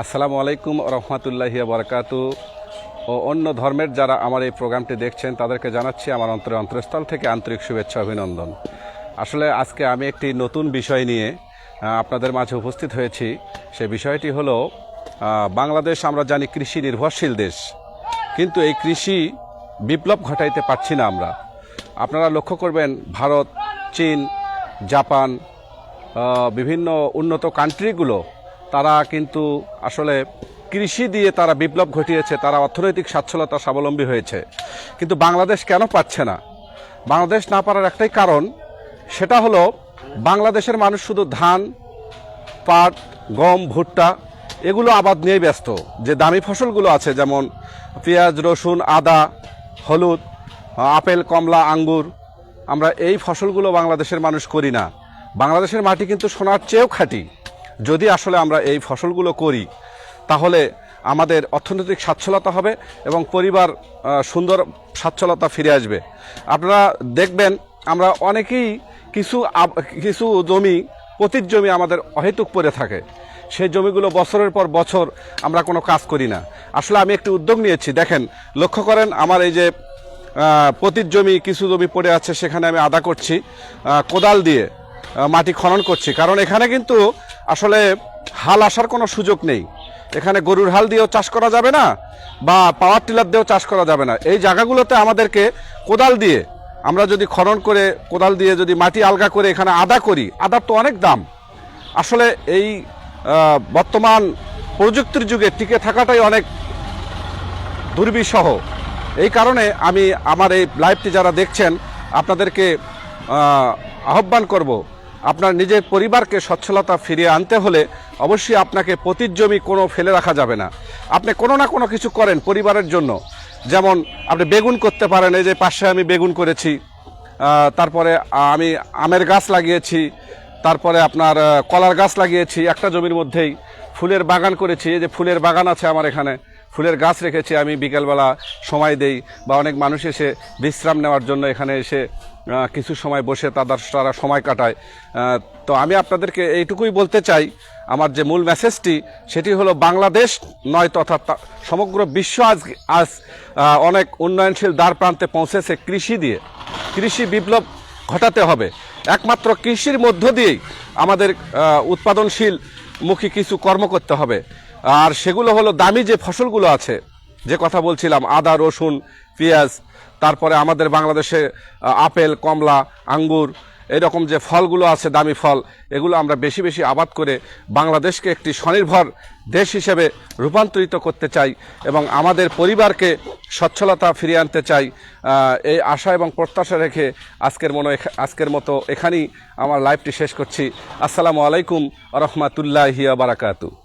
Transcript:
আসসালামু আলাইকুম রহমতুল্লাহি বারকাতু। ও অন্য ধর্মের যারা আমার এই প্রোগ্রামটি দেখছেন, তাদেরকে জানাচ্ছি আমার অন্তরে অন্তরস্থল থেকে আন্তরিক শুভেচ্ছা, অভিনন্দন। আসলে আজকে আমি একটি নতুন বিষয় নিয়ে আপনাদের মাঝে উপস্থিত হয়েছি। সে বিষয়টি হলো বাংলাদেশ আমরা জানি কৃষি নির্ভরশীল দেশ। কিন্তু এই কৃষি বিপ্লব ঘটাইতে পারছি না আমরা। আপনারা লক্ষ্য করবেন, ভারত, চীন, জাপান বিভিন্ন উন্নত কান্ট্রিগুলো তারা কিন্তু আসলে কৃষি দিয়ে তারা বিপ্লব ঘটিয়েছে, তারা অর্থনৈতিক সচ্ছলতা স্বাবলম্বী হয়েছে। কিন্তু বাংলাদেশ কেন পাচ্ছে না? বাংলাদেশ না পারার একটাই কারণ, সেটা হলো বাংলাদেশের মানুষ শুধু ধান, পাট, গম, ভুট্টা এগুলো আবাদ নিয়েই ব্যস্ত। যে দামি ফসলগুলো আছে, যেমন পেঁয়াজ, রসুন, আদা, হলুদ, আপেল, কমলা, আঙ্গুর, আমরা এই ফসলগুলো বাংলাদেশের মানুষ করি না। বাংলাদেশের মাটি কিন্তু সোনার চেয়েও খাঁটি। যদি আসলে আমরা এই ফসলগুলো করি, তাহলে আমাদের অর্থনৈতিক সচ্ছলতা হবে এবং পরিবার সুন্দর সচ্ছলতা ফিরে আসবে। আপনারা দেখবেন আমরা অনেকেই কিছু কিছু জমি পতির জমি আমাদের অহেতুক পড়ে থাকে। সেই জমিগুলো বছরের পর বছর আমরা কোনো কাজ করি না। আসলে আমি একটি উদ্যোগ নিয়েছি। দেখেন, লক্ষ্য করেন আমার এই যে পতির জমি, কিছু জমি পড়ে আছে, সেখানে আমি আদা করছি কোদাল দিয়ে মাটি খনন করছি। কারণ এখানে কিন্তু আসলে হাল আসার কোনো সুযোগ নেই। এখানে গরুর হাল দিয়েও চাষ করা যাবে না, বা পাওয়ার টিলার দিয়েও চাষ করা যাবে না। এই জায়গাগুলোতে আমাদেরকে কোদাল দিয়ে, আমরা যদি খনন করে কোদাল দিয়ে যদি মাটি আলগা করে এখানে আদা করি, আদার তো অনেক দাম। আসলে এই বর্তমান প্রযুক্তির যুগে টিকে থাকাটাই অনেক দুর্বিষহ। এই কারণে আমি আমার এই লাইভটি যারা দেখছেন, আপনাদেরকে আহ্বান করব আপনার নিজের পরিবারকে সচ্ছলতা ফিরিয়ে আনতে হলে অবশ্যই আপনাকে পতির জমি কোনো ফেলে রাখা যাবে না। আপনি কোনো না কোনো কিছু করেন পরিবারের জন্য। যেমন আপনি বেগুন করতে পারেন, এই যে পাশে আমি বেগুন করেছি তারপরে আমি আমের গাছ লাগিয়েছি, তারপরে আপনার কলার গাছ লাগিয়েছি, একটা জমির মধ্যেই ফুলের বাগান করেছি, এই যে ফুলের বাগান আছে আমার এখানে। ফুলের গাছ রেখেছি আমি বিকেলবেলা সময় দেই বা অনেক মানুষ এসে বিশ্রাম নেওয়ার জন্য এখানে এসে কিছু সময় বসে তাদের তারা সময় কাটায়। তো আমি আপনাদেরকে এইটুকুই বলতে চাই, আমার যে মূল মেসেজটি সেটি হলো বাংলাদেশ নয় তথা সমগ্র বিশ্ব আজ আজ অনেক উন্নয়নশীল দ্বার প্রান্তে পৌঁছেছে কৃষি দিয়ে। কৃষি বিপ্লব ঘটাতে হবে। একমাত্র কৃষির মধ্য দিয়েই আমাদের উৎপাদনশীল মুখী কিছু কর্ম করতে হবে। আর সেগুলো হলো দামি যে ফসলগুলো আছে, যে কথা বলছিলাম, আদা, রসুন, পেঁয়াজ, তারপরে আমাদের বাংলাদেশে আপেল, কমলা, আঙ্গুর, এরকম যে ফলগুলো আছে, দামি ফল, এগুলো আমরা বেশি বেশি আবাদ করে বাংলাদেশকে একটি স্বনির্ভর দেশ হিসেবে রূপান্তরিত করতে চাই এবং আমাদের পরিবারকে সচ্ছলতা ফিরিয়ে আনতে চাই এই আশা এবং প্রত্যাশা রেখে আজকের মনো আজকের মতো এখানেই আমার লাইভটি শেষ করছি। আসসালামু আলাইকুম রহমতুল্লাহ বারাকাতু